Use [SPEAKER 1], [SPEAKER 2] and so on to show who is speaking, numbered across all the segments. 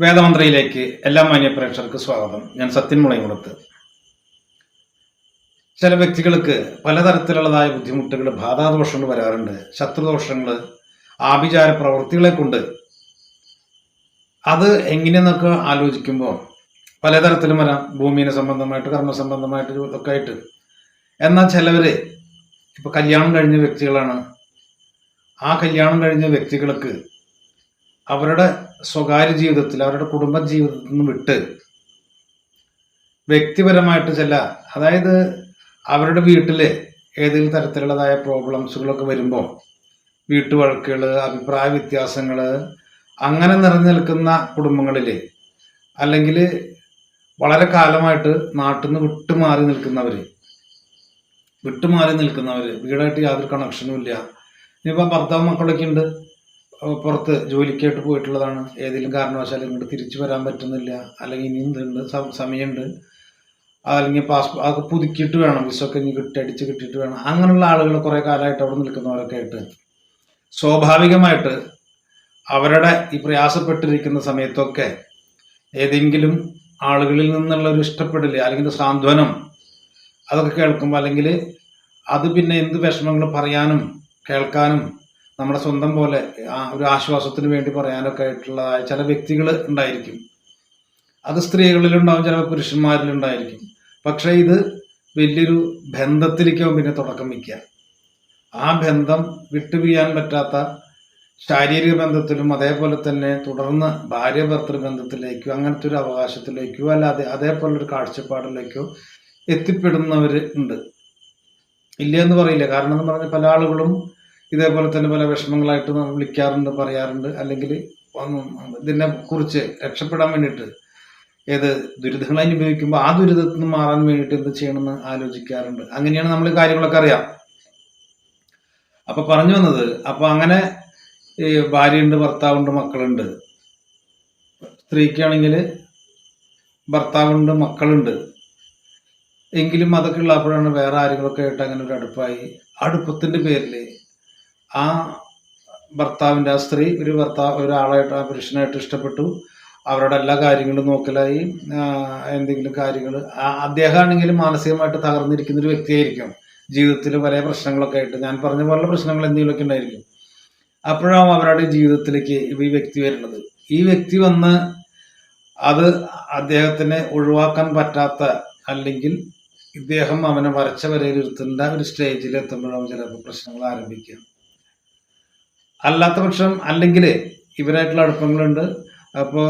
[SPEAKER 1] വേദമന്ത്രയിലേക്ക് എല്ലാ മാന്യ പ്രേക്ഷകർക്ക് സ്വാഗതം. ഞാൻ സത്യൻ മുളയങ്കുളത്ത്. ചില വ്യക്തികൾക്ക് പലതരത്തിലുള്ളതായ ബുദ്ധിമുട്ടുകൾ ബാധാദോഷങ്ങൾ വരാറുണ്ട്. ശത്രുദോഷങ്ങൾ ആഭിചാര പ്രവൃത്തികളെ കൊണ്ട്. അത് എങ്ങനെയെന്നൊക്കെ ആലോചിക്കുമ്പോൾ പലതരത്തിലും വരാം. ഭൂമിനെ സംബന്ധമായിട്ട് കർമ്മസംബന്ധമായിട്ട് ഒക്കെ ആയിട്ട്. എന്നാൽ ചിലവർ ഇപ്പം കല്യാണം കഴിഞ്ഞ വ്യക്തികളാണ്. ആ കല്യാണം കഴിഞ്ഞ വ്യക്തികൾക്ക് അവരുടെ സ്വകാര്യ ജീവിതത്തിൽ അവരുടെ കുടുംബ ജീവിതത്തിൽ നിന്ന് വിട്ട് വ്യക്തിപരമായിട്ട് ചില അതായത് അവരുടെ വീട്ടിൽ ഏതെങ്കിലും തരത്തിലുള്ളതായ പ്രോബ്ലംസുകളൊക്കെ വരുമ്പോൾ വീട്ടുവഴക്കുകൾ അഭിപ്രായ വ്യത്യാസങ്ങൾ അങ്ങനെ നിറഞ്ഞു നിൽക്കുന്ന കുടുംബങ്ങളിൽ അല്ലെങ്കിൽ വളരെ കാലമായിട്ട് നാട്ടിൽ നിന്ന് വിട്ടുമാറി നിൽക്കുന്നവർ വിട്ടുമാറി നിൽക്കുന്നവർ വീടായിട്ട് യാതൊരു കണക്ഷനും ഇല്ല. ഇനിയിപ്പോൾ ഭർത്താവ് മക്കളൊക്കെ ഉണ്ട്. പുറത്ത് ജോലിക്കായിട്ട് പോയിട്ടുള്ളതാണ്. ഏതെങ്കിലും കാരണവശാലും ഇങ്ങോട്ട് തിരിച്ചു വരാൻ പറ്റുന്നില്ല. അല്ലെങ്കിൽ ഇനിയും ഇതുണ്ട് സമയമുണ്ട്. അല്ലെങ്കിൽ പാസ്പോർട്ട് അതൊക്കെ പുതുക്കിയിട്ട് വേണം. വിസൊക്കെ ഇനി കിട്ടി അടിച്ച് കിട്ടിയിട്ട് വേണം. അങ്ങനെയുള്ള ആളുകൾ കുറേ കാലമായിട്ട് അവിടെ നിൽക്കുന്നവരൊക്കെ ആയിട്ട്. സ്വാഭാവികമായിട്ട് അവരുടെ ഈ പ്രയാസപ്പെട്ടിരിക്കുന്ന സമയത്തൊക്കെ ഏതെങ്കിലും ആളുകളിൽ നിന്നുള്ള ഒരു ഇഷ്ടപ്പെടൽ അല്ലെങ്കിൽ സാന്ത്വനം അതൊക്കെ കേൾക്കുമ്പോൾ അല്ലെങ്കിൽ അത് പിന്നെ എന്ത് വിഷമങ്ങൾ പറയാനും കേൾക്കാനും നമ്മുടെ സ്വന്തം പോലെ ഒരു ആശ്വാസത്തിന് വേണ്ടി പറയാനൊക്കെ ആയിട്ടുള്ള ചില വ്യക്തികൾ ഉണ്ടായിരിക്കും. അത് സ്ത്രീകളിലുണ്ടാവും ചിലപ്പോൾ പുരുഷന്മാരിലുണ്ടായിരിക്കും. പക്ഷേ ഇത് വലിയൊരു ബന്ധത്തിലേക്കാവും പിന്നെ തുടക്കം വയ്ക്കുക. ആ ബന്ധം വിട്ടുപിരിയാൻ പറ്റാത്ത ശാരീരിക ബന്ധത്തിലും അതേപോലെ തന്നെ തുടർന്ന് ഭാര്യ ഭർത്തൃ ബന്ധത്തിലേക്കോ അങ്ങനത്തെ ഒരു അവകാശത്തിലേക്കോ അല്ലാതെ അതേപോലെ ഒരു കാഴ്ചപ്പാടിലേക്കോ എത്തിപ്പെടുന്നവർ ഉണ്ട്. ഇല്ല എന്ന് പറയില്ല. കാരണം എന്ന് പറഞ്ഞാൽ പല ആളുകളും ഇതേപോലെ തന്നെ പല വിഷമങ്ങളായിട്ട് വിളിക്കാറുണ്ട് പറയാറുണ്ട്. അല്ലെങ്കിൽ ഇതിനെ കുറിച്ച് രക്ഷപ്പെടാൻ വേണ്ടിയിട്ട് ഏത് ദുരിതങ്ങൾ അനുഭവിക്കുമ്പോൾ ആ ദുരിതത്തിൽ നിന്ന് മാറാൻ വേണ്ടിയിട്ട് എന്ത് ചെയ്യണമെന്ന് ആലോചിക്കാറുണ്ട്. അങ്ങനെയാണ് നമ്മൾ കാര്യങ്ങളൊക്കെ അറിയാം. അപ്പൊ പറഞ്ഞു വന്നത് അപ്പൊ അങ്ങനെ ഈ ഭാര്യയുണ്ട് ഭർത്താവുണ്ട് മക്കളുണ്ട്. സ്ത്രീക്കാണെങ്കിൽ ഭർത്താവുണ്ട് മക്കളുണ്ട്. എങ്കിലും അതൊക്കെ ഉള്ളപ്പോഴാണ് വേറെ ആരെങ്കിലൊക്കെ ആയിട്ട് അങ്ങനെ ഒരു അടുപ്പായി. അടുപ്പത്തിന്റെ പേരിൽ ആ ഭർത്താവിന്റെ ആ സ്ത്രീ ഒരു ഭർത്താവ് ഒരാളായിട്ട് ആ പുരുഷനായിട്ട് ഇഷ്ടപ്പെട്ടു. അവരുടെ എല്ലാ കാര്യങ്ങളും നോക്കലായി. എന്തെങ്കിലും കാര്യങ്ങൾ അദ്ദേഹമാണെങ്കിലും മാനസികമായിട്ട് തകർന്നിരിക്കുന്ന ഒരു വ്യക്തിയായിരിക്കും. ജീവിതത്തിൽ പല പ്രശ്നങ്ങളൊക്കെ ആയിട്ട്. ഞാൻ പറഞ്ഞ പോലെ പ്രശ്നങ്ങൾ എന്തെങ്കിലുമൊക്കെ ഉണ്ടായിരിക്കും. അപ്പോഴാവും അവരുടെ ജീവിതത്തിലേക്ക് ഈ വ്യക്തി വരുന്നത്. ഈ വ്യക്തി വന്ന് അത് അദ്ദേഹത്തിന് ഒഴിവാക്കാൻ പറ്റാത്ത അല്ലെങ്കിൽ ഇദ്ദേഹം അവനെ വരച്ച വരയിലിരുത്തേണ്ട ഒരു സ്റ്റേജിൽ എത്തുമ്പോഴാണ് ചിലപ്പോൾ പ്രശ്നങ്ങൾ ആരംഭിക്കുക. അല്ലാത്ത പക്ഷം അല്ലെങ്കിൽ ഇവരായിട്ടുള്ള അടുപ്പങ്ങളുണ്ട്. അപ്പോൾ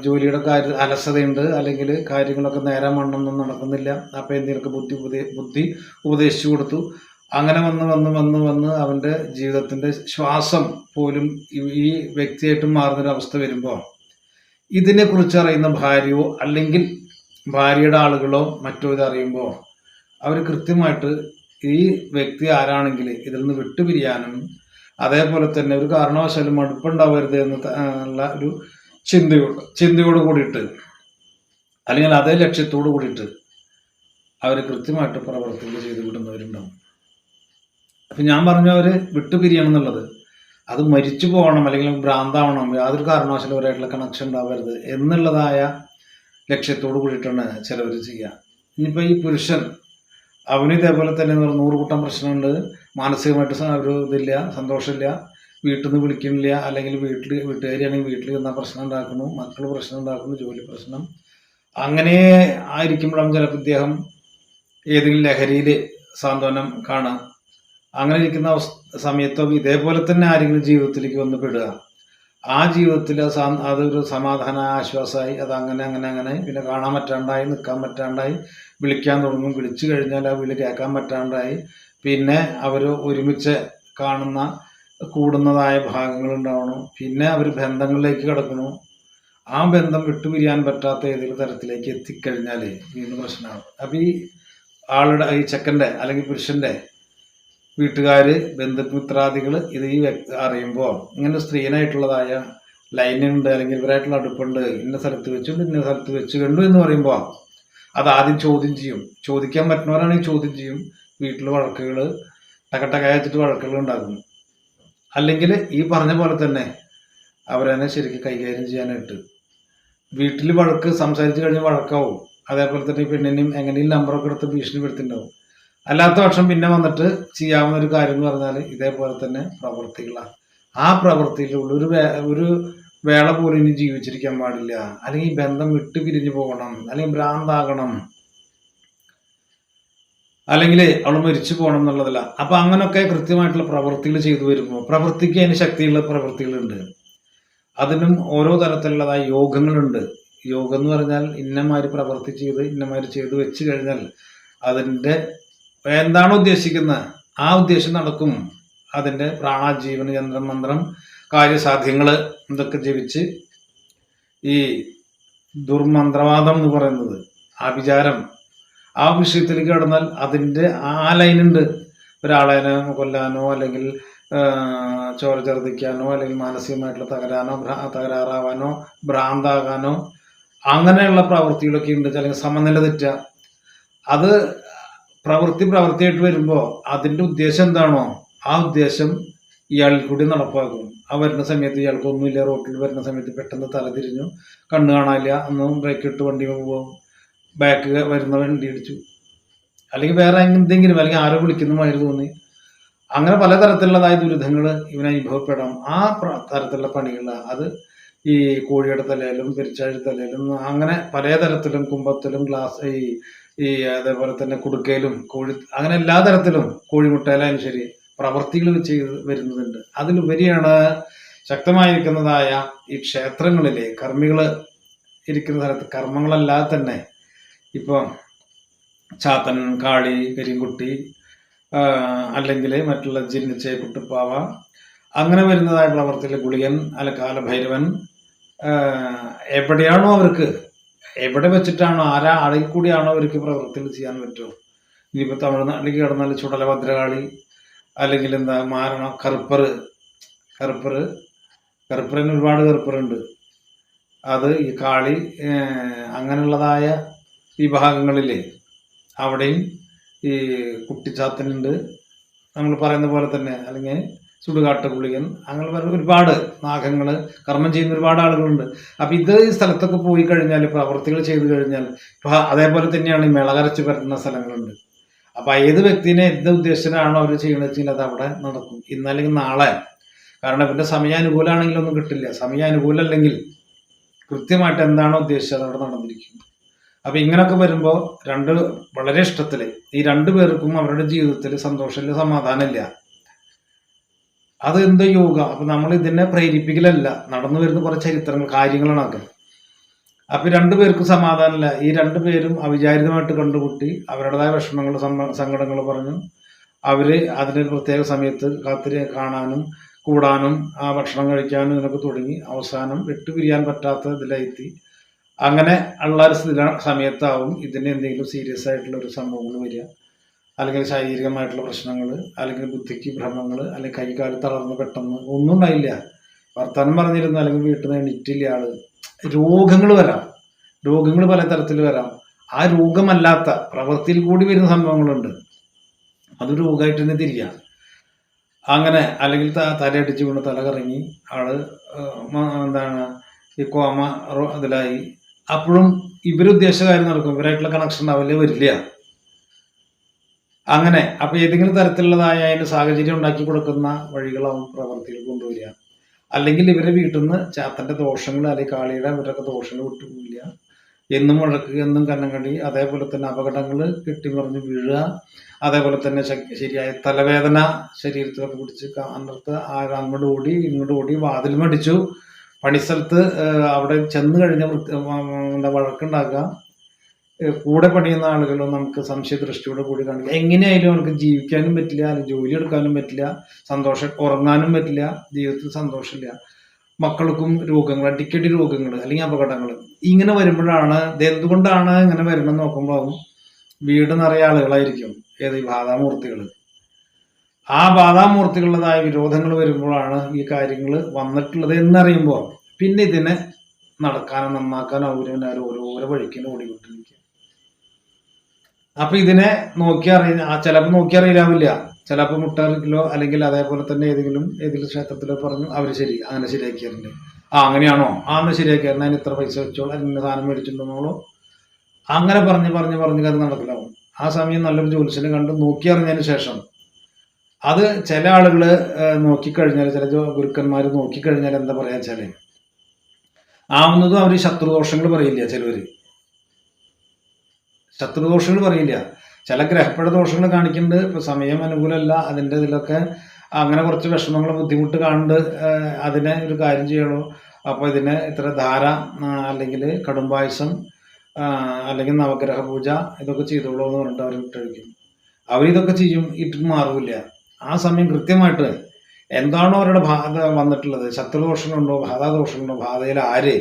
[SPEAKER 1] ജോലിയുടെ കാര്യ അലസതയുണ്ട്. അല്ലെങ്കിൽ കാര്യങ്ങളൊക്കെ നേരെ മണ്ണൊന്നും നടക്കുന്നില്ല. അപ്പോൾ എന്തെങ്കിലുമൊക്കെ ബുദ്ധി ബുദ്ധി ഉപദേശിച്ചു കൊടുത്തു. അങ്ങനെ വന്ന് വന്ന് വന്ന് വന്ന് അവന്റെ ജീവിതത്തിന്റെ ശ്വാസം പോലും ഈ- വ്യക്തിയായിട്ട് മാറുന്നൊരവസ്ഥ വരുമ്പോൾ ഇതിനെക്കുറിച്ച് അറിയുന്ന ഭാര്യയോ അല്ലെങ്കിൽ ഭാര്യയുടെ ആളുകളോ മറ്റോ ഇതറിയുമ്പോൾ അവർ കൃത്യമായിട്ട് ഈ വ്യക്തി ആരാണെങ്കിൽ ഇതിൽ നിന്ന് വിട്ടുപിരിയാനും അതേപോലെ തന്നെ ഒരു കാരണവശാലും മടുപ്പുണ്ടാവരുത് എന്ന് ഉള്ള ഒരു ചിന്തയോട് ചിന്തയോട് കൂടിയിട്ട് അല്ലെങ്കിൽ അതേ ലക്ഷ്യത്തോട് കൂടിയിട്ട് അവർ കൃത്യമായിട്ട് പ്രവർത്തികൾ ചെയ്തു വിടുന്നവരുണ്ടാവും. അപ്പൊ ഞാൻ പറഞ്ഞു അവർ വിട്ടുപിരിയണം എന്നുള്ളത് അത് മരിച്ചു പോകണം അല്ലെങ്കിൽ ഭ്രാന്താവണം യാതൊരു കാരണവശാലും അവരായിട്ടുള്ള കണക്ഷൻ ഉണ്ടാവരുത് എന്നുള്ളതായ ലക്ഷ്യത്തോട് കൂടിയിട്ടാണ് ചിലവർ ചെയ്യുക. ഇനിയിപ്പോൾ ഈ പുരുഷൻ അവന് ഇതേപോലെ തന്നെ എന്ന് പറഞ്ഞാൽ നൂറ് കൂട്ടം പ്രശ്നമുണ്ട്. മാനസികമായിട്ട് ഒരു ഇതില്ല സന്തോഷമില്ല. വീട്ടിൽ നിന്ന് വിളിക്കണില്ല. അല്ലെങ്കിൽ വീട്ടിൽ വീട്ടുകാരിയാണെങ്കിൽ വീട്ടിൽ ചെന്നാൽ പ്രശ്നം ഉണ്ടാക്കുന്നു. മക്കൾ പ്രശ്നം ഉണ്ടാക്കുന്നു. ജോലി പ്രശ്നം. അങ്ങനെ ആയിരിക്കുമ്പോഴാണ് ചിലപ്പോൾ ഇദ്ദേഹം ഏതെങ്കിലും ലഹരിയിൽ സാന്ത്വനം കാണാം. അങ്ങനെ ഇരിക്കുന്ന സമയത്തും ഇതേപോലെ തന്നെ ആരെങ്കിലും ജീവിതത്തിലേക്ക് വന്ന് പെടുക. ആ ജീവിതത്തിൽ അതൊരു സമാധാന ആശ്വാസമായി അത് അങ്ങനെ അങ്ങനെ അങ്ങനെ. പിന്നെ കാണാൻ പറ്റാണ്ടായി നിൽക്കാൻ പറ്റാണ്ടായി. വിളിക്കാൻ തുടങ്ങും വിളിച്ചു കഴിഞ്ഞാൽ ആ വിളി കേൾക്കാൻ പറ്റാണ്ടായി. പിന്നെ അവർ ഒരുമിച്ച് കാണുന്ന കൂടുന്നതായ ഭാഗങ്ങൾ ഉണ്ടാവണം. പിന്നെ അവർ ബന്ധങ്ങളിലേക്ക് കിടക്കണു ആ ബന്ധം വിട്ടുപിരിയാൻ പറ്റാത്ത ഏതെങ്കിലും തരത്തിലേക്ക് എത്തിക്കഴിഞ്ഞാൽ വീണ്ടും പ്രശ്നമാണ്. അപ്പം ഈ ആളുടെ ഈ ചെക്കന്റെ അല്ലെങ്കിൽ പുരുഷന്റെ വീട്ടുകാർ ബന്ധുമിത്രാദികൾ ഇത് ഈ അറിയുമ്പോൾ ഇങ്ങനെ സ്ത്രീനായിട്ടുള്ളതായ ലൈനുണ്ട് അല്ലെങ്കിൽ ഇവരായിട്ടുള്ള അടുപ്പുണ്ട് ഇന്ന സ്ഥലത്ത് വെച്ചുണ്ട് ഇന്ന സ്ഥലത്ത് വെച്ചു കണ്ടു എന്ന് പറയുമ്പോൾ അത് ആദ്യം ചോദ്യം ചെയ്യും. ചോദിക്കാൻ പറ്റുന്നവരാണെങ്കിൽ ചോദ്യം ചെയ്യും. വീട്ടിൽ വഴക്കുകൾ ടകട്ടകയച്ചിട്ട് വഴക്കുകൾ ഉണ്ടാക്കും അല്ലെങ്കിൽ ഈ പറഞ്ഞ പോലെ തന്നെ അവരെന്നെ ശരിക്കും കൈകാര്യം ചെയ്യാനായിട്ട്. വീട്ടിൽ വഴക്ക് സംസാരിച്ച് കഴിഞ്ഞ് വഴക്കാവും. അതേപോലെ തന്നെ ഈ പെണ്ണിനെയും എങ്ങനെയും നമ്പറൊക്കെ എടുത്ത് ഭീഷണിപ്പെടുത്തിണ്ടാവും അല്ലാത്ത പക്ഷം പിന്നെ വന്നിട്ട് ചെയ്യാവുന്ന ഒരു കാര്യം എന്ന് പറഞ്ഞാൽ ഇതേപോലെ തന്നെ പ്രവൃത്തികളാണ് ആ പ്രവൃത്തിയിലുള്ള ഒരു ഒരു വേള പോലും ഇനി ജീവിച്ചിരിക്കാൻ പാടില്ല. അല്ലെങ്കിൽ ബന്ധം വിട്ടു പിരിഞ്ഞു പോകണം. അല്ലെങ്കിൽ ഭ്രാന്താകണം. അല്ലെങ്കിൽ അവൾ മരിച്ചു പോകണം എന്നുള്ളതല്ല. അപ്പൊ അങ്ങനൊക്കെ കൃത്യമായിട്ടുള്ള പ്രവൃത്തികൾ ചെയ്തു വരുമ്പോൾ പ്രവൃത്തിക്ക് അതിന് ശക്തിയുള്ള പ്രവൃത്തികളുണ്ട്. അതിനും ഓരോ തരത്തിലുള്ളതായ യോഗങ്ങളുണ്ട്. യോഗം എന്ന് പറഞ്ഞാൽ ഇന്നമാര് പ്രവൃത്തി ചെയ്ത് ഇന്നമാര് ചെയ്ത് വെച്ച് കഴിഞ്ഞാൽ അതിന്റെ എന്താണോ ഉദ്ദേശിക്കുന്നത്? ആ ഉദ്ദേശം നടക്കും. അതിന്റെ പ്രാണാജീവന യന്ത്രം മന്ത്രം കാര്യസാധ്യങ്ങൾ ഇതൊക്കെ ജപിച്ച് ഈ ദുർമന്ത്രവാദം എന്ന് പറയുന്നത് ആഭിചാരം ആ വിഷയത്തിലേക്ക് കടന്നാൽ അതിന്റെ ആ ലൈനുണ്ട്. ഒരാളെ കൊല്ലാനോ അല്ലെങ്കിൽ ചോര ഛർദ്ദിക്കാനോ അല്ലെങ്കിൽ മാനസികമായിട്ടുള്ള തകരാനോ തകരാറാവാനോ ഭ്രാന്താകാനോ അങ്ങനെയുള്ള പ്രവൃത്തികളൊക്കെ ഉണ്ട് അല്ലെങ്കിൽ സമനില തെറ്റുക അത് പ്രവൃത്തി പ്രവൃത്തിയായിട്ട് വരുമ്പോൾ അതിന്റെ ഉദ്ദേശം എന്താണോ ആ ഉദ്ദേശം ഇയാൾ കൂടി നടപ്പാക്കും. ആ വരുന്ന സമയത്ത് ഇയാൾക്ക് ഒന്നുമില്ല റോട്ടിൽ വരുന്ന സമയത്ത് പെട്ടെന്ന് തലതിരിഞ്ഞു കണ്ണു കാണാനില്ല അന്ന് ബ്രേക്ക് ഇട്ട് വണ്ടി പോകും. ബാക്ക് വരുന്ന വണ്ടി ഇടിച്ചു. അല്ലെങ്കിൽ വേറെ എന്തെങ്കിലും അല്ലെങ്കിൽ ആരോ വിളിക്കുന്ന മാതിരി തോന്നി. അങ്ങനെ പലതരത്തിലുള്ളതായ ദുരിതങ്ങൾ ഇവന് അനുഭവപ്പെടാം. ആ തരത്തിലുള്ള പണികൾ അത് ഈ കോഴിയുടെ തലയിലും പെരിച്ചാഴി തലയിലും അങ്ങനെ പല തരത്തിലും കുമ്പത്തിലും ഗ്ലാസ് ഈ ഈ അതേപോലെ തന്നെ കുടുക്കയിലും കോഴി അങ്ങനെ എല്ലാ തരത്തിലും കോഴിമുട്ടയിലായാലും ശരി. പ്രവർത്തികൾ ചെയ്ത് വരുന്നതുണ്ട് അതിലുപരിയാണ് ശക്തമായിരിക്കുന്നതായ ഈ ക്ഷേത്രങ്ങളിലെ കർമ്മികൾ ഇരിക്കുന്ന സ്ഥലത്ത് കർമ്മങ്ങളല്ലാതെ തന്നെ ഇപ്പോൾ ചാത്തൻ കാളി കരിങ്കുട്ടി അല്ലെങ്കിൽ മറ്റുള്ള ജിന്നിച്ചെ കുട്ടിപ്പാവ അങ്ങനെ വരുന്നതായ പ്രവർത്തിയിലെ ഗുളിയൻ അല്ല കാലഭൈരവൻ എവിടെയാണോ അവർക്ക് എവിടെ വെച്ചിട്ടാണോ ആരാ ആളിൽ കൂടിയാണോ അവർക്ക് പ്രവർത്തികൾ ചെയ്യാൻ പറ്റുമോ ഇനിയിപ്പോൾ തമിഴ്നാട്ടിലേക്ക് കിടന്നാൽ ചുടല ഭദ്രകാളി അല്ലെങ്കിൽ എന്താ മാരണം കറുപ്പർ. കറുപ്പർ. കറുപ്പറിന് ഒരുപാട് കറുപ്പറുണ്ട്. അത് ഈ കാളി അങ്ങനെയുള്ളതായ വിഭാഗങ്ങളിലെ അവിടെയും ഈ കുട്ടിച്ചാത്തനുണ്ട്. നമ്മൾ പറയുന്ന പോലെ തന്നെ അല്ലെങ്കിൽ ചുടുകാട്ട് ഗുളികൻ അങ്ങനെ പറഞ്ഞ ഒരുപാട് നാഗങ്ങൾ കർമ്മം ചെയ്യുന്ന ഒരുപാട് ആളുകളുണ്ട്. അപ്പം ഇത് ഈ സ്ഥലത്തൊക്കെ പോയി കഴിഞ്ഞാൽ പ്രവർത്തികൾ ചെയ്തു കഴിഞ്ഞാൽ അതേപോലെ തന്നെയാണ് ഈ മിളകരച്ച് പരത്തുന്ന സ്ഥലങ്ങളുണ്ട്. അപ്പം ഏത് വ്യക്തിനെ എന്ത് ഉദ്ദേശത്തിനാണോ അവർ ചെയ്യുന്നത് വെച്ചാൽ അത് അവിടെ നടക്കും. ഇന്നല്ലെങ്കിൽ നാളെ. കാരണം ഇവരുടെ സമയാനുകൂലമാണെങ്കിലൊന്നും കിട്ടില്ല. സമയാനുകൂലമല്ലെങ്കിൽ കൃത്യമായിട്ട് എന്താണോ ഉദ്ദേശിച്ചത് അവിടെ നടന്നിരിക്കും. അപ്പൊ ഇങ്ങനൊക്കെ വരുമ്പോൾ രണ്ട് വളരെ ഇഷ്ടത്തിൽ ഈ രണ്ടു പേർക്കും അവരുടെ ജീവിതത്തിൽ സന്തോഷമില്ല സമാധാനമില്ല. അത് എന്തോ യോഗ? അപ്പൊ നമ്മൾ ഇതിനെ പ്രേരിപ്പിക്കലല്ല. നടന്നു വരുന്ന കുറെ ചരിത്രങ്ങൾ കാര്യങ്ങളാണ് അതൊക്കെ അപ്പൊ രണ്ടുപേർക്കും സമാധാനമില്ല. ഈ രണ്ടു പേരും അവിചാരിതമായിട്ട് കണ്ടുകൂട്ടി അവരുടേതായ വിഷമങ്ങൾ സങ്കടങ്ങൾ പറഞ്ഞു അവർ അതിന് പ്രത്യേക സമയത്ത് കാത്തിരി കാണാനും കൂടാനും ആ ഭക്ഷണം കഴിക്കാനും ഇതിനൊക്കെ തുടങ്ങി അവസാനം വിട്ടുപിരിയാൻ പറ്റാത്ത ഇതിലെത്തി അങ്ങനെ ഉള്ള ഒരു സമയത്താവും ഇതിന് എന്തെങ്കിലും സീരിയസ് ആയിട്ടുള്ള ഒരു സംഭവങ്ങൾ വരിക. അല്ലെങ്കിൽ ശാരീരികമായിട്ടുള്ള പ്രശ്നങ്ങൾ അല്ലെങ്കിൽ ബുദ്ധിക്ക് ഭ്രമങ്ങൾ അല്ലെങ്കിൽ കൈകാൽ തളർന്ന് പെട്ടെന്ന് ഒന്നും ഉണ്ടായില്ല. വർത്തമാനം പറഞ്ഞിരുന്നു അല്ലെങ്കിൽ വീട്ടിൽ നിന്ന് എണീറ്റില്ല ആൾ. രോഗങ്ങൾ വരാം. രോഗങ്ങൾ പലതരത്തിൽ വരാം. ആ രോഗമല്ലാത്ത പ്രവൃത്തിയിൽ കൂടി വരുന്ന സംഭവങ്ങളുണ്ട്. അത് രോഗമായിട്ട് തന്നെ തിരിയാം. അങ്ങനെ അല്ലെങ്കിൽ തലയടിച്ചു വീണ് തല കറങ്ങി ആൾ എന്താണ് ഈ കോമ ഇതിലായി. അപ്പോഴും ഇവരുദ്ദേശ കാര്യം നടക്കും. ഇവരായിട്ടുള്ള കണക്ഷൻ ഉണ്ടാവില്ല വരില്ല. അങ്ങനെ അപ്പൊ ഏതെങ്കിലും തരത്തിലുള്ളതായ അതിന്റെ സാഹചര്യം ഉണ്ടാക്കി കൊടുക്കുന്ന വഴികളാവും പ്രവർത്തികൾ കൊണ്ടുവരിക. അല്ലെങ്കിൽ ഇവരെ വീട്ടിൽ നിന്ന് ചാത്തന്റെ ദോഷങ്ങൾ അല്ലെങ്കിൽ കാളിയുടെ ഇവരൊക്കെ ദോഷങ്ങൾ വിട്ടുപോയില്ല എന്നും മുഴക്ക് എന്നും കണ്ണങ്കടി അതേപോലെ തന്നെ അപകടങ്ങൾ കെട്ടിമറിഞ്ഞ് വീഴുക അതേപോലെ തന്നെ ശരിയായ തലവേദന ശരീരത്തിലൊക്കെ പിടിച്ച് അന്നത്ത് അങ്ങോട്ട് ഓടി ഇങ്ങോട്ട് ഓടി വാതിൽ മടിച്ചു. പണിസ്ഥലത്ത് അവിടെ ചെന്ന് കഴിഞ്ഞ എന്താ വഴക്കുണ്ടാക്കുക. കൂടെ പണിയുന്ന ആളുകളും നമുക്ക് സംശയ ദൃഷ്ടിയോടെ കൂടി കാണില്ല. എങ്ങനെയായാലും അവർക്ക് ജീവിക്കാനും പറ്റില്ല അല്ലെങ്കിൽ ജോലി എടുക്കാനും പറ്റില്ല സന്തോഷം ഉറങ്ങാനും പറ്റില്ല ജീവിതത്തിൽ സന്തോഷമില്ല. മക്കൾക്കും രോഗങ്ങൾ അടിക്കടി രോഗങ്ങൾ അല്ലെങ്കിൽ അപകടങ്ങൾ ഇങ്ങനെ വരുമ്പോഴാണ് എന്തുകൊണ്ടാണ് ഇങ്ങനെ വരണം നോക്കുമ്പോൾ വീട് നിറയെ ആളുകളായിരിക്കും. ഏത് ഈ ബാധാമൂർത്തികൾ. ആ ബാധാമൂർത്തികളുടേതായ വിരോധങ്ങൾ വരുമ്പോഴാണ് ഈ കാര്യങ്ങൾ വന്നിട്ടുള്ളത് എന്നറിയുമ്പോൾ പിന്നെ ഇതിനെ നടക്കാനോ നന്നാക്കാനോ അവരവനാരും ഓരോരോ വഴിക്കിനും ഓടിക്കൊണ്ടിരിക്കും. അപ്പൊ ഇതിനെ നോക്കി അറിയ ചിലപ്പോൾ നോക്കി അറിയില്ലാവില്ല. ചിലപ്പോൾ മുട്ടാറിലോ അല്ലെങ്കിൽ അതേപോലെ തന്നെ ഏതെങ്കിലും ഏതെങ്കിലും ക്ഷേത്രത്തിലോ പറഞ്ഞു അവർ ശരി അങ്ങനെ ശരിയാക്കിയാറുണ്ട് ആ അങ്ങനെയാണോ? ആ അന്ന് ശരിയാക്കി അതിന് ഇത്ര പൈസ വെച്ചോളൂ. അതിന് സാധനം മേടിച്ചിട്ടുണ്ടോളൂ അങ്ങനെ പറഞ്ഞ് പറഞ്ഞ് പറഞ്ഞ് അത് നടക്കില്ലാവും ആ സമയം നല്ലൊരു ജ്യോത്സ്യനെ കണ്ട് നോക്കി അറിഞ്ഞതിന് ശേഷം അത് ചില ആളുകൾ നോക്കിക്കഴിഞ്ഞാൽ ചില ഗുരുക്കന്മാർ നോക്കിക്കഴിഞ്ഞാൽ എന്താ പറയാ വെച്ചാൽ ആവുന്നതും അവർ ശത്രുദോഷങ്ങൾ പറയില്ല ചിലവര്. ശത്രുദോഷങ്ങൾ പറയില്ല. ചില ഗ്രഹപ്പഴ ദോഷങ്ങൾ കാണിക്കുന്നുണ്ട്. ഇപ്പൊ സമയം അനുകൂലമല്ല. അതിന്റെ ഇതിലൊക്കെ അങ്ങനെ കുറച്ച് വിഷമങ്ങൾ ബുദ്ധിമുട്ട് കാണുന്നുണ്ട്. അതിനെ ഒരു കാര്യം ചെയ്യണോ? അപ്പോൾ ഇതിന് ഇത്ര ധാര അല്ലെങ്കിൽ കടുംപായസം അല്ലെങ്കിൽ നവഗ്രഹ പൂജ ഇതൊക്കെ ചെയ്തോളൂ എന്ന് പറഞ്ഞിട്ട് അവർ വിട്ടഴിക്കും അവരിതൊക്കെ ചെയ്യും. ഇട്ട് മാറില്ല. ആ സമയം കൃത്യമായിട്ട് എന്താണോ അവരുടെ ബാധ വന്നിട്ടുള്ളത്? ശത്രുദോഷങ്ങളുണ്ടോ ബാധാദോഷങ്ങളുണ്ടോ? ബാധയിൽ ആര്?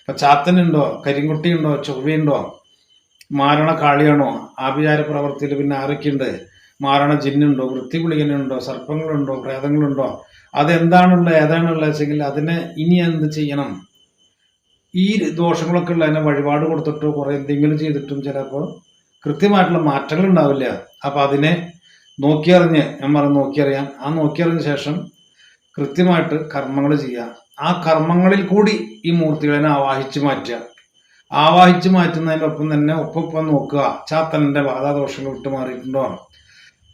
[SPEAKER 1] ഇപ്പൊ ചാത്തനുണ്ടോ? കരിങ്കുട്ടിയുണ്ടോ? ചൊവ്വയുണ്ടോ? മാരണ കാളിയാണോ? ആഭിചാര പ്രവർത്തിയിൽ പിന്നെ ആരൊക്കെയുണ്ട്? മാരണ ജിന്നുണ്ടോ? വൃത്തി ഗുളികനുണ്ടോ സർപ്പങ്ങളുണ്ടോ? പ്രേതങ്ങളുണ്ടോ? അതെന്താണുള്ളത്? ഏതാണുള്ളത്? വെച്ചെങ്കിൽ അതിനെ ഇനി എന്ത് ചെയ്യണം? ഈ ദോഷങ്ങളൊക്കെ ഉള്ള അതിനെ വഴിപാട് കൊടുത്തിട്ടോ കുറെ എന്തെങ്കിലും ചെയ്തിട്ടും ചിലപ്പോൾ കൃത്യമായിട്ടുള്ള മാറ്റങ്ങൾ ഉണ്ടാവില്ല. അപ്പൊ അതിനെ നോക്കിയറിഞ്ഞ് ഞാൻ പറഞ്ഞു നോക്കിയറിയാം. ആ നോക്കിയറിഞ്ഞ ശേഷം കൃത്യമായിട്ട് കർമ്മങ്ങൾ ചെയ്യുക. ആ കർമ്മങ്ങളിൽ കൂടി ഈ മൂർത്തികളെ ആവാഹിച്ച് മാറ്റുക. ആവാഹിച്ച് മാറ്റുന്നതിനൊപ്പം തന്നെ ഒപ്പം നോക്കുക. ചാത്തലിന്റെ ബാധാദോഷങ്ങൾ വിട്ടുമാറിയിട്ടുണ്ടോ?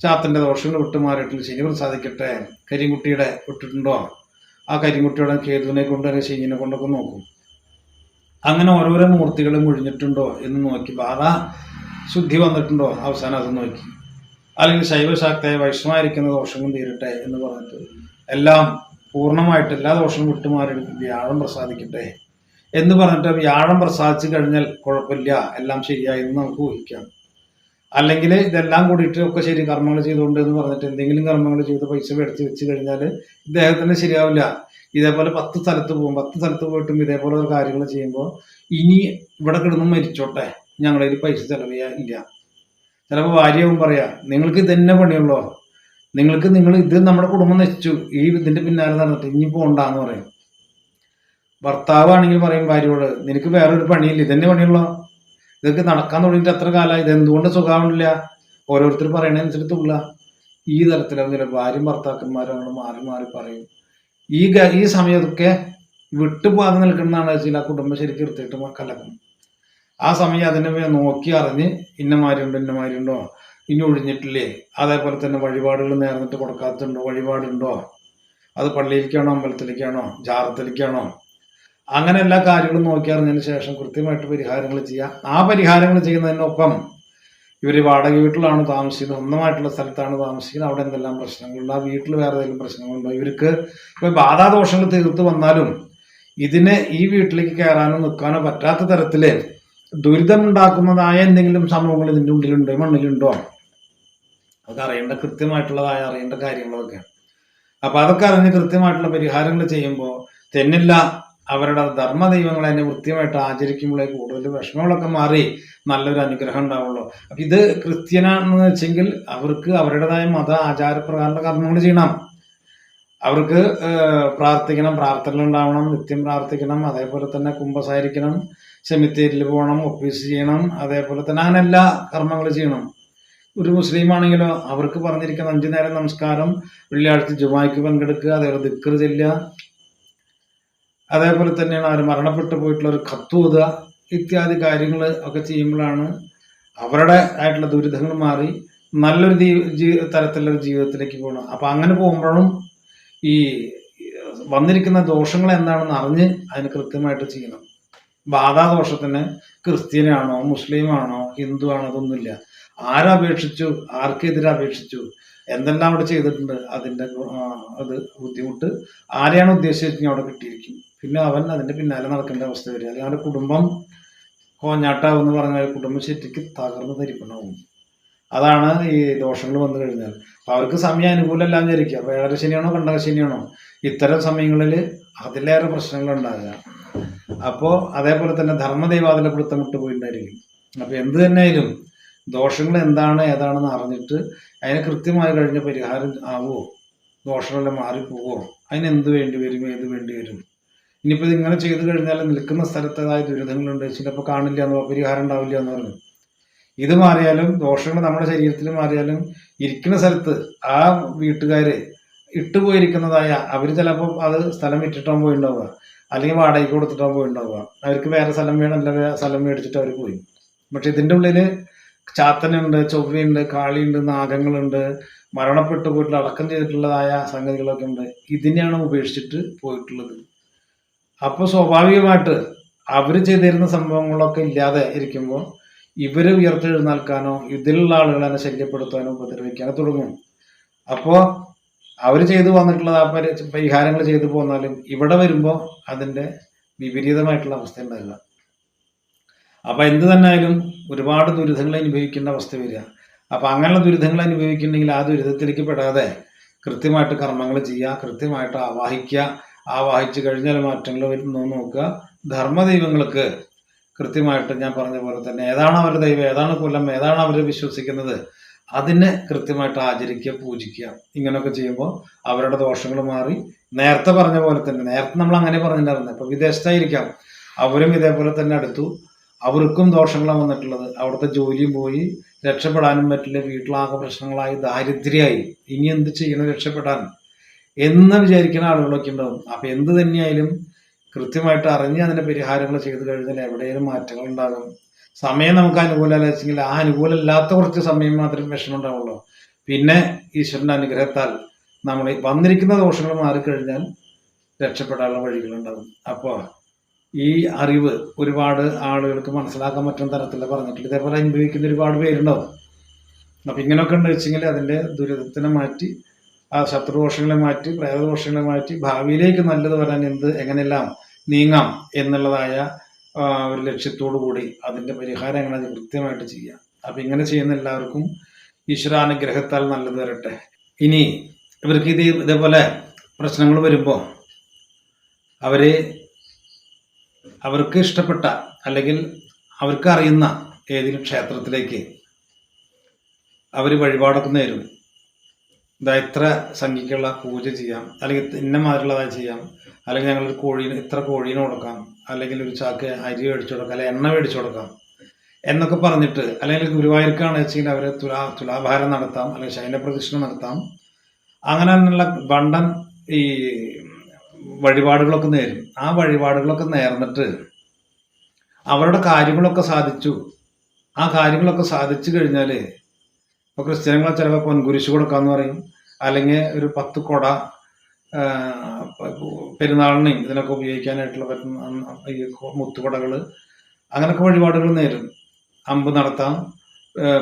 [SPEAKER 1] ചാത്തന്റെ ദോഷങ്ങൾ വിട്ടുമാറിയിട്ടില്ല ശനി പ്രസാദിക്കട്ടെ കരിങ്കുട്ടിയുടെ വിട്ടിട്ടുണ്ടോ? ആ കരിങ്കുട്ടിയുടെ കേതുവിനെ കൊണ്ട് അല്ലെങ്കിൽ ശനിനെ കൊണ്ടൊക്കെ നോക്കും. അങ്ങനെ ഓരോരോ മൂർത്തികളും മുഴിഞ്ഞിട്ടുണ്ടോ എന്ന് നോക്കി. ബാധ ശുദ്ധി വന്നിട്ടുണ്ടോ? അവസാനം അത് നോക്കി. അല്ലെങ്കിൽ ശൈവശാക്തയെ വൈഷ്ണവായിരിക്കുന്ന ദോഷങ്ങൾ തീരട്ടെ എന്ന് പറഞ്ഞിട്ട് എല്ലാം പൂർണമായിട്ട് എല്ലാ ദോഷവും വിട്ടുമാറി വ്യാഴം പ്രസാദിക്കട്ടെ. എന്ന് പറഞ്ഞിട്ട് വ്യാഴം പ്രസാദിച്ചു കഴിഞ്ഞാൽ കുഴപ്പമില്ല എല്ലാം ശരിയായി എന്ന് നമുക്ക് ഊഹിക്കാം. അല്ലെങ്കിൽ ഇതെല്ലാം കൂടിയിട്ട് ഒക്കെ ശരി കർമ്മങ്ങൾ ചെയ്തുകൊണ്ട് എന്ന് പറഞ്ഞിട്ട് എന്തെങ്കിലും കർമ്മങ്ങൾ ചെയ്ത് പൈസ മേടിച്ച് വെച്ച് കഴിഞ്ഞാൽ ഇദ്ദേഹത്തിന് ശരിയാവില്ല. ഇതേപോലെ പത്ത് സ്ഥലത്ത് പോകും പത്ത് സ്ഥലത്ത് പോയിട്ടും ഇതേപോലെ ഒരു കാര്യങ്ങൾ ചെയ്യുമ്പോൾ ഇനി ഇവിടെ കിടന്ന് മരിച്ചോട്ടെ ഞങ്ങളതിൽ പൈസ ചെലവ് ഇല്ല. ചിലപ്പോൾ ഭാര്യയാവും പറയാ നിങ്ങൾക്ക് ഇതന്നെ പണിയുള്ളോ. നിങ്ങൾക്ക് നിങ്ങൾ ഇത് നമ്മുടെ കുടുംബം നശിച്ചു. ഈ ഇതിന്റെ പിന്നാലെ നടന്നിട്ട് ഇനി പോണ്ടെന്ന് പറയും. ഭർത്താവാണെങ്കിൽ പറയും ഭാര്യയോട് നിനക്ക് വേറൊരു പണിയില്ല ഇതന്നെ പണിയുള്ളോ? ഇതൊക്കെ നടക്കാൻ തുടങ്ങിയിട്ട് എത്ര കാലമായി ഇത് എന്തുകൊണ്ട് സുഖാവണില്ല ഓരോരുത്തർ പറയണതനുസരിച്ചുള്ള ഈ തരത്തിലാവും ചില ഭാര്യയും ഭർത്താക്കന്മാരും അങ്ങോട്ട് മാറി മാറി പറയും. ഈ ഈ സമയത്തൊക്കെ വിട്ടുപോകാതെ നിൽക്കുന്നതാണ് ചില കുടുംബം ശരിക്കും എടുത്തിട്ട് കലക്കും ആ സമയം അതിനെ നോക്കി അറിഞ്ഞ് ഇന്നമാരുണ്ടോ ഇന്നമാരുണ്ടോ? ഇനി ഒഴിഞ്ഞിട്ടില്ലേ? അതേപോലെ തന്നെ വഴിപാടുകൾ നേർന്നിട്ട് കൊടുക്കാത്തുണ്ടോ? വഴിപാടുണ്ടോ? അത് പള്ളിയിലേക്കാണോ അമ്പലത്തിലേക്കാണോ ജാറത്തിലേക്കാണോ? അങ്ങനെ എല്ലാ കാര്യങ്ങളും നോക്കി അറിഞ്ഞതിന് ശേഷം കൃത്യമായിട്ട് പരിഹാരങ്ങൾ ചെയ്യാം. ആ പരിഹാരങ്ങൾ ചെയ്യുന്നതിനൊപ്പം ഇവർ വാടക വീട്ടിലാണ് താമസിക്കുന്നത്. സ്വന്തമായിട്ടുള്ള സ്ഥലത്താണ് താമസിക്കുന്നത്. അവിടെ എന്തെല്ലാം പ്രശ്നങ്ങളുണ്ട്? ആ വീട്ടിൽ വേറെ ഏതെങ്കിലും പ്രശ്നങ്ങളുണ്ടോ? ഇവർക്ക് ഇപ്പൊ ബാധാദോഷങ്ങൾ തീർത്ത് വന്നാലും ഇതിനെ ഈ വീട്ടിലേക്ക് കയറാനോ നിൽക്കാനോ പറ്റാത്ത തരത്തിൽ ദുരിതമുണ്ടാക്കുന്നതായ എന്തെങ്കിലും സംഭവങ്ങൾ ഇതിന്റെ ഉള്ളിലുണ്ടോ? മണ്ണിലുണ്ടോ? അതൊക്കെ അറിയേണ്ട കൃത്യമായിട്ടുള്ളതായ അറിയേണ്ട കാര്യങ്ങളൊക്കെ അപ്പോൾ അതൊക്കെ അറിഞ്ഞ് കൃത്യമായിട്ടുള്ള പരിഹാരങ്ങൾ ചെയ്യുമ്പോൾ തെന്നില്ല അവരുടെ ധർമ്മ ദൈവങ്ങളെ തന്നെ കൃത്യമായിട്ട് ആചരിക്കുമ്പോഴേ കൂടുതൽ വിഷമങ്ങളൊക്കെ മാറി നല്ലൊരു അനുഗ്രഹം ഉണ്ടാവുള്ളൂ. അപ്പൊ ഇത് ക്രിസ്ത്യനാണെന്ന് വെച്ചെങ്കിൽ അവർക്ക് അവരുടേതായ മത ആചാരപ്രകാരമുള്ള കർമ്മങ്ങൾ ചെയ്യണം. അവർക്ക് പ്രാർത്ഥിക്കണം പ്രാർത്ഥന ഉണ്ടാവണം നിത്യം പ്രാർത്ഥിക്കണം അതേപോലെ തന്നെ കുംഭസാരിക്കണം സെമിത്തേരിയിൽ പോകണം ഒപ്പീസ് ചെയ്യണം അതേപോലെ തന്നെ അങ്ങനെ എല്ലാ കർമ്മങ്ങളും ചെയ്യണം. ഒരു മുസ്ലിം ആണെങ്കിലോ അവർക്ക് പറഞ്ഞിരിക്കുന്ന അഞ്ചു നേരം നമസ്കാരം വെള്ളിയാഴ്ച ജുമായ്ക്ക് പങ്കെടുക്കുക അതേപോലെ ദിക്കർ ചെല്ലുക അതേപോലെ തന്നെയാണ് അവർ മരണപ്പെട്ടു പോയിട്ടുള്ള ഒരു കത്തൂത ഇത്യാദി കാര്യങ്ങൾ ഒക്കെ ചെയ്യുമ്പോഴാണ് അവരുടെ ആയിട്ടുള്ള ദുരിതങ്ങൾ മാറി നല്ലൊരു തരത്തിലുള്ള ജീവിതത്തിലേക്ക് പോകണം അപ്പൊ അങ്ങനെ പോകുമ്പോഴും ഈ വന്നിരിക്കുന്ന ദോഷങ്ങൾ എന്താണെന്ന് അറിഞ്ഞ് അതിന് കൃത്യമായിട്ട് ചെയ്യണം. ബാധാദോഷത്തിന് ക്രിസ്ത്യനാണോ മുസ്ലിമാണോ ഹിന്ദു ആണോ അതൊന്നുമില്ല ആരപേക്ഷിച്ചു ആർക്കെതിരെ അപേക്ഷിച്ചു എന്തെല്ലാം അവിടെ ചെയ്തിട്ടുണ്ട് അതിന്റെ ആ, അത് ബുദ്ധിമുട്ട് ആരെയാണ് ഉദ്ദേശിച്ചിട്ട് അവിടെ കിട്ടിയിരിക്കും. പിന്നെ അവൻ അതിന്റെ പിന്നാലെ നടക്കേണ്ട അവസ്ഥ വരിക. അല്ലെങ്കിൽ അവന്റെ കുടുംബം കോഞ്ഞാട്ടാവും എന്ന് പറഞ്ഞാൽ കുടുംബം ശരിക്ക് തകർന്ന് തരിപ്പണാവും അതാണ് ഈ ദോഷങ്ങൾ വന്നു കഴിഞ്ഞാൽ. അപ്പൊ അവർക്ക് സമയം അനുകൂലമല്ല വിചാരിക്കുക. ഏഴര ശനിയാണോ കണ്ടക ശനിയാണോ? ഇത്തരം സമയങ്ങളിൽ അതിലേറെ പ്രശ്നങ്ങൾ ഉണ്ടാകുക. അപ്പോ അതേപോലെ തന്നെ ധർമ്മദൈവാതിലെ പിടുത്തം വിട്ടു പോയിട്ടുണ്ടായിരിക്കും അപ്പൊ എന്ത് തന്നെയായാലും ദോഷങ്ങൾ എന്താണ് ഏതാണെന്ന് അറിഞ്ഞിട്ട് അതിന് കൃത്യമായി കഴിഞ്ഞ പരിഹാരം ആവുമോ ദോഷങ്ങളെല്ലാം മാറിപ്പോവോ? അതിനെന്ത് വേണ്ടി വരും ഏത് വേണ്ടി വരും? ഇനിയിപ്പോൾ ഇതിങ്ങനെ ചെയ്തു കഴിഞ്ഞാൽ നിൽക്കുന്ന സ്ഥലത്തേതായ ദുരിതങ്ങളുണ്ട്. ചിലപ്പോൾ കാണില്ല എന്നോ പരിഹാരം ഉണ്ടാവില്ല എന്ന് പറഞ്ഞു ഇത് മാറിയാലും ദോഷങ്ങൾ നമ്മുടെ ശരീരത്തിൽ മാറിയാലും ഇരിക്കുന്ന സ്ഥലത്ത് ആ വീട്ടുകാര് ഇട്ടുപോയിരിക്കുന്നതായ അവർ ചിലപ്പോൾ അത് സ്ഥലം വിറ്റിട്ടാൻ പോയിണ്ടാവുക. അല്ലെങ്കിൽ വാടകയ്ക്ക് കൊടുത്തിട്ടാണ് പോയിണ്ടാവുക. അവർക്ക് വേറെ സ്ഥലം വേണം അല്ല സ്ഥലം മേടിച്ചിട്ട് അവർ പോയി. പക്ഷെ ഇതിന്റെ ഉള്ളിൽ ചാത്തനുണ്ട് ചൊവ്വയുണ്ട് കാളിയുണ്ട് നാഗങ്ങളുണ്ട് മരണപ്പെട്ടു പോയിട്ടുള്ള അടക്കം ചെയ്തിട്ടുള്ളതായ സംഗതികളൊക്കെ ഉണ്ട്. ഇതിനെയാണ് ഉപേക്ഷിച്ചിട്ട് പോയിട്ടുള്ളത്. അപ്പൊ സ്വാഭാവികമായിട്ട് അവർ ചെയ്തിരുന്ന സംഭവങ്ങളൊക്കെ ഇല്ലാതെ ഇരിക്കുമ്പോൾ ഇവർ ഉയർത്തെഴുന്നേൽക്കാനോ ഇതിലുള്ള ആളുകളെ ശല്യപ്പെടുത്താനോ ഉപദ്രവിക്കാനോ തുടങ്ങും. അപ്പോ അവർ ചെയ്തു വന്നിട്ടുള്ള ആ പരിഹാരങ്ങൾ ചെയ്തു പോന്നാലും ഇവിടെ വരുമ്പോൾ അതിന്റെ വിപരീതമായിട്ടുള്ള അവസ്ഥ ഉണ്ടാവില്ല അപ്പൊ എന്ത് തന്നെയായാലും ഒരുപാട് ദുരിതങ്ങൾ അനുഭവിക്കേണ്ട അവസ്ഥ വരിക. അപ്പൊ അങ്ങനെയുള്ള ദുരിതങ്ങൾ അനുഭവിക്കുന്നുണ്ടെങ്കിൽ ആ ദുരിതത്തിലേക്ക് പെടാതെ കൃത്യമായിട്ട് കർമ്മങ്ങൾ ചെയ്യുക കൃത്യമായിട്ട് ആവാഹിക്കുക ആവാഹിച്ചു കഴിഞ്ഞാൽ മാറ്റങ്ങൾ വരുന്നു നോക്കുക. ധർമ്മദൈവങ്ങൾക്ക് കൃത്യമായിട്ട് ഞാൻ പറഞ്ഞ പോലെ തന്നെ ഏതാണ് അവരുടെ ദൈവം ഏതാണ് കുലം ഏതാണ് അവർ വിശ്വസിക്കുന്നത് അതിനെ കൃത്യമായിട്ട് ആചരിക്കുക പൂജിക്കുക. ഇങ്ങനെയൊക്കെ ചെയ്യുമ്പോൾ അവരുടെ ദോഷങ്ങൾ മാറി. നേരത്തെ പറഞ്ഞ പോലെ തന്നെ നേരത്തെ നമ്മൾ അങ്ങനെ പറഞ്ഞിട്ടുണ്ടായിരുന്നു ഇപ്പൊ വിദേശത്തായിരിക്കാം. അവരും ഇതേപോലെ തന്നെ അടുത്തു. അവർക്കും ദോഷങ്ങളാണ് വന്നിട്ടുള്ളത്. അവിടുത്തെ ജോലിയും പോയി. രക്ഷപ്പെടാനും പറ്റില്ല. വീട്ടിലാകെ പ്രശ്നങ്ങളായി. ദാരിദ്ര്യമായി. ഇനി എന്ത് ചെയ്യണം രക്ഷപ്പെടാൻ? എന്ന് വിചാരിക്കുന്ന ആളുകളൊക്കെ ഉണ്ടാവും. അപ്പൊ എന്ത് തന്നെയായാലും കൃത്യമായിട്ട് അറിഞ്ഞ് അതിന്റെ പരിഹാരങ്ങൾ ചെയ്തു കഴിഞ്ഞാൽ എവിടെയും മാറ്റങ്ങൾ ഉണ്ടാകും. സമയം നമുക്ക് അനുകൂലമല്ല വെച്ചെങ്കിൽ ആ അനുകൂലമല്ലാത്ത കുറച്ച് സമയം മാത്രമേ വിഷമം ഉണ്ടാവുള്ളൂ. പിന്നെ ഈശ്വരന്റെ അനുഗ്രഹത്താൽ നമ്മൾ വന്നിരിക്കുന്ന ദോഷങ്ങൾ മാറിക്കഴിഞ്ഞാൽ രക്ഷപ്പെടാനുള്ള വഴികളുണ്ടാകും അപ്പോൾ ഈ അറിവ് ഒരുപാട് ആളുകൾക്ക് മനസ്സിലാക്കാൻ പറ്റുന്ന തരത്തിൽ പറഞ്ഞിട്ടില്ല ഇതേപോലെ അനുഭവിക്കുന്ന ഒരുപാട് പേരുണ്ടാവും. അപ്പൊ ഇങ്ങനെയൊക്കെ ഉണ്ട് വെച്ചെങ്കിൽ അതിന്റെ ദുരിതത്തിനെ മാറ്റി ആ ശത്രുദോഷങ്ങളെ മാറ്റി പ്രേതദോഷങ്ങളെ മാറ്റി ഭാവിയിലേക്ക് നല്ലത് വരാൻ എന്ത് എങ്ങനെയെല്ലാം നീങ്ങാം എന്നുള്ളതായ ഒരു ലക്ഷ്യത്തോടു കൂടി അതിന്റെ പരിഹാരം അത് കൃത്യമായിട്ട് ചെയ്യാം. അപ്പൊ ഇങ്ങനെ ചെയ്യുന്ന എല്ലാവർക്കും ഈശ്വരാനുഗ്രഹത്താൽ നല്ലത് വരട്ടെ. ഇനി ഇവർക്ക് ഇത് ഇതേപോലെ പ്രശ്നങ്ങൾ വരുമ്പോൾ അവർ അവർക്ക് ഇഷ്ടപ്പെട്ട അല്ലെങ്കിൽ അവർക്ക് അറിയുന്ന ഏതെങ്കിലും ക്ഷേത്രത്തിലേക്ക് അവർ വഴിപാടൊക്കെ നേരും. ഇതാ ഇത്ര സംഖ്യക്കുള്ള പൂജ ചെയ്യാം. അല്ലെങ്കിൽ ഇന്ന മാതിരിയുള്ളതായി ചെയ്യാം. അല്ലെങ്കിൽ ഞങ്ങളൊരു കോഴീന് ഇത്ര കോഴീനെ കൊടുക്കാം. അല്ലെങ്കിൽ ഒരു ചാക്ക് അരി മേടിച്ചു കൊടുക്കാം. അല്ലെങ്കിൽ എണ്ണ മേടിച്ചു കൊടുക്കാം. എന്നൊക്കെ പറഞ്ഞിട്ട് അല്ലെങ്കിൽ ഗുരുവായൂർക്കാണ് വെച്ചെങ്കിൽ അവർ തുലാ തുലാഭാരം നടത്താം. അല്ലെങ്കിൽ ശൈനപ്രദക്ഷിണം നടത്താം. അങ്ങനെയുള്ള വണ്ടൻ ഈ വഴിപാടുകളൊക്കെ നേരും. ആ വഴിപാടുകളൊക്കെ നേർന്നിട്ട് അവരുടെ കാര്യങ്ങളൊക്കെ സാധിച്ചു. ആ കാര്യങ്ങളൊക്കെ സാധിച്ചു കഴിഞ്ഞാൽ ഇപ്പൊ ക്രിസ്ത്യാനികളെ ചിലപ്പോൾ പൊൻകുരിശ് കൊടുക്കാന്ന് പറയും. അല്ലെങ്കിൽ ഒരു പത്ത് കൊട പെരുന്നാളിനെയും ഇതിനൊക്കെ ഉപയോഗിക്കാനായിട്ടുള്ള പറ്റുന്ന ഈ മുത്തുകൊടകൾ അങ്ങനൊക്കെ വഴിപാടുകൾ നേരും അമ്പ് നടത്താം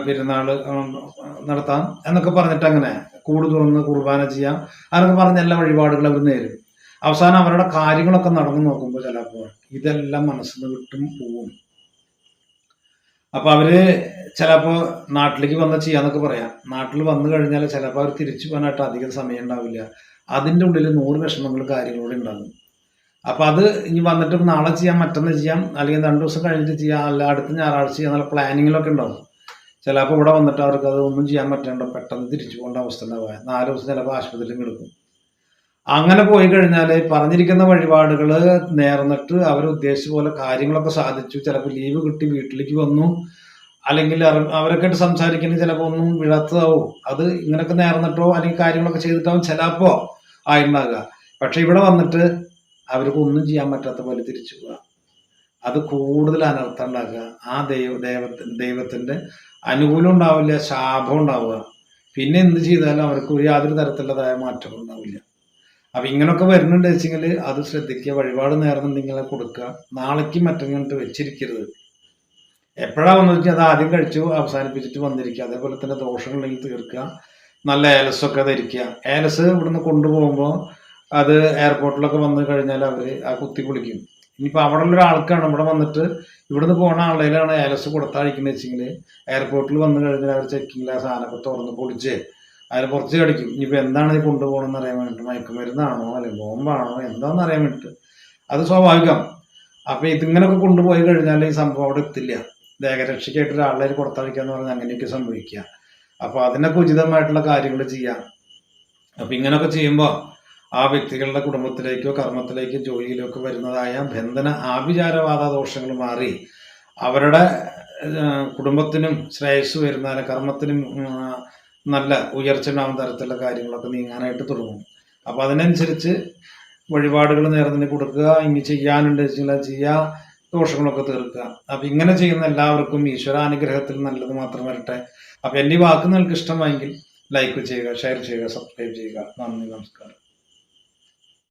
[SPEAKER 1] പെരുന്നാൾ നടത്താം എന്നൊക്കെ പറഞ്ഞിട്ട് അങ്ങനെ കൂട് തുറന്ന് കുർബാന ചെയ്യാം. അങ്ങനൊക്കെ പറഞ്ഞ എല്ലാ വഴിപാടുകളും അവർ നേരും. അവസാനം അവരുടെ കാര്യങ്ങളൊക്കെ നടന്നു നോക്കുമ്പോൾ ചിലപ്പോൾ ഇതെല്ലാം മനസ്സിൽ നിന്ന് വിട്ടും പോവും. അപ്പൊ അവർ ചിലപ്പോ നാട്ടിലേക്ക് വന്നാൽ ചെയ്യാന്നൊക്കെ പറയാം. നാട്ടിൽ വന്നു കഴിഞ്ഞാൽ ചിലപ്പോൾ അവർ തിരിച്ചു പോകാനായിട്ട് അധികം സമയം ഉണ്ടാവില്ല. അതിന്റെ ഉള്ളിൽ നൂറ് വിഷമങ്ങൾ കാര്യങ്ങളൂടെ ഉണ്ടാകും. അപ്പൊ അത് ഇനി വന്നിട്ട് നാളെ ചെയ്യാം മറ്റന്ന് ചെയ്യാം അല്ലെങ്കിൽ രണ്ടു ദിവസം കഴിഞ്ഞിട്ട് ചെയ്യാം അല്ല അടുത്ത ഞായറാഴ്ച ചെയ്യാം നല്ല പ്ലാനിങ്ങിലൊക്കെ ഉണ്ടാവും. ചിലപ്പോൾ ഇവിടെ വന്നിട്ട് അവർക്ക് അത് ഒന്നും ചെയ്യാൻ പറ്റാണ്ട് പെട്ടെന്ന് തിരിച്ചു പോകേണ്ട അവസ്ഥ ഉണ്ടാവുക. നാല് ദിവസം ചിലപ്പോൾ ആശുപത്രിയിലും കിടക്കും. അങ്ങനെ പോയി കഴിഞ്ഞാൽ പറഞ്ഞിരിക്കുന്ന വഴിപാടുകൾ നേർന്നിട്ട് അവർ ഉദ്ദേശിച്ച പോലെ കാര്യങ്ങളൊക്കെ സാധിച്ചു. ചിലപ്പോൾ ലീവ് കിട്ടി വീട്ടിലേക്ക് വന്നു. അല്ലെങ്കിൽ അവരൊക്കെ ആയിട്ട് സംസാരിക്കുന്നത് ചിലപ്പോൾ ഒന്നും വിഴാത്തതാവോ അത് ഇങ്ങനെയൊക്കെ നേർന്നിട്ടോ അല്ലെങ്കിൽ കാര്യങ്ങളൊക്കെ ചെയ്തിട്ടാവും ചിലപ്പോ ആയിണ്ടാകുക പക്ഷെ ഇവിടെ വന്നിട്ട് അവർക്ക് ഒന്നും ചെയ്യാൻ പറ്റാത്ത പോലെ തിരിച്ചു പോവുക. അത് കൂടുതൽ അനർത്ഥം ഉണ്ടാക്കുക. ആ ദൈവ ദൈവ ദൈവത്തിന്റെ അനുകൂലം ഉണ്ടാവില്ല ശാപം ഉണ്ടാവുക. പിന്നെ എന്ത് ചെയ്താലും അവർക്ക് യാതൊരു തരത്തിലുള്ളതായ മാറ്റം ഉണ്ടാവില്ല. അപ്പൊ ഇങ്ങനൊക്കെ വരുന്നുണ്ട് വെച്ചെങ്കിൽ അത് ശ്രദ്ധിക്കുക. വഴിപാട് നേർന്ന് നിങ്ങളെ കൊടുക്കുക. നാളേക്ക് മറ്റങ്ങോട്ട് വെച്ചിരിക്കരുത്. എപ്പോഴാ വന്നു വെച്ചാൽ അത് ആദ്യം കഴിച്ചു അവസാനിപ്പിച്ചിട്ട് വന്നിരിക്കുക. അതേപോലെ തന്നെ ദോഷങ്ങളുണ്ടെങ്കിൽ തീർക്കുക. നല്ല ഏലസൊക്കെ ധരിക്കുക. ഏലസ് ഇവിടുന്ന് കൊണ്ടുപോകുമ്പോൾ അത് എയർപോർട്ടിലൊക്കെ വന്നു കഴിഞ്ഞാൽ അവർ ആ കുത്തി കുളിക്കും. ഇനിയിപ്പോൾ അവിടെ ഉള്ള ഒരാൾക്കാണ് ഇവിടെ വന്നിട്ട് ഇവിടുന്ന് പോണ ആളുകളാണ് ഏലസ് കൊടുത്താഴിക്കുന്നത് വെച്ചെങ്കിൽ എയർപോർട്ടിൽ വന്നു കഴിഞ്ഞാൽ അവർ ചെക്കിങ്ങിൽ ആ സാധനമൊക്കെ തുറന്ന് പൊളിച്ച് അതിന് കുറച്ച് കടിക്കും ഇനിയിപ്പോൾ എന്താണ് ഇത് കൊണ്ടുപോകണമെന്ന് അറിയാൻ വേണ്ടിയിട്ട് മയക്കുമരുന്നാണോ അല്ലെങ്കിൽ ബോംബാണോ എന്താണെന്ന് അറിയാൻ വേണ്ടിയിട്ട് അത് സ്വാഭാവികം. അപ്പോൾ ഇതിങ്ങനൊക്കെ കൊണ്ടുപോയി കഴിഞ്ഞാൽ ഈ സംഭവം അവിടെ എത്തില്ല. ദേഹരക്ഷയ്ക്കായിട്ട് ഒരാളെ കൊടുത്തഴിക്കുക എന്ന് പറഞ്ഞാൽ അങ്ങനെയൊക്കെ സംഭവിക്കുക. അപ്പോൾ അതിനൊക്കെ ഉചിതമായിട്ടുള്ള കാര്യങ്ങൾ ചെയ്യാം. അപ്പോൾ ഇങ്ങനൊക്കെ ചെയ്യുമ്പോൾ ആ വ്യക്തികളുടെ കുടുംബത്തിലേക്കോ കർമ്മത്തിലേക്കോ ജോലിയിലോ ഒക്കെ വരുന്നതായ ബന്ധന ആഭിചാരവാദ ദോഷങ്ങൾ മാറി. അവരുടെ കുടുംബത്തിനും ശ്രേയസ് വരുന്ന കർമ്മത്തിനും നല്ല ഉയർച്ച ഉണ്ടാകുന്ന തരത്തിലുള്ള കാര്യങ്ങളൊക്കെ നീങ്ങാനായിട്ട് തുടങ്ങും. അപ്പോൾ അതിനനുസരിച്ച് വഴിപാടുകൾ നേർന്നിന് കൊടുക്കുക ഇനി ചെയ്യാനുണ്ട് വെച്ചാൽ ചെയ്യുക ദോഷങ്ങളൊക്കെ തീർക്കുക. അപ്പൊ ഇങ്ങനെ ചെയ്യുന്ന എല്ലാവർക്കും ഈശ്വരാനുഗ്രഹത്തിൽ നല്ലത് മാത്രം വരട്ടെ. അപ്പൊ എന്റെ വാക്ക് നിങ്ങൾക്ക് ഇഷ്ടമായെങ്കിൽ ലൈക്ക് ചെയ്യുക ഷെയർ ചെയ്യുക സബ്സ്ക്രൈബ് ചെയ്യുക. നന്ദി നമസ്കാരം.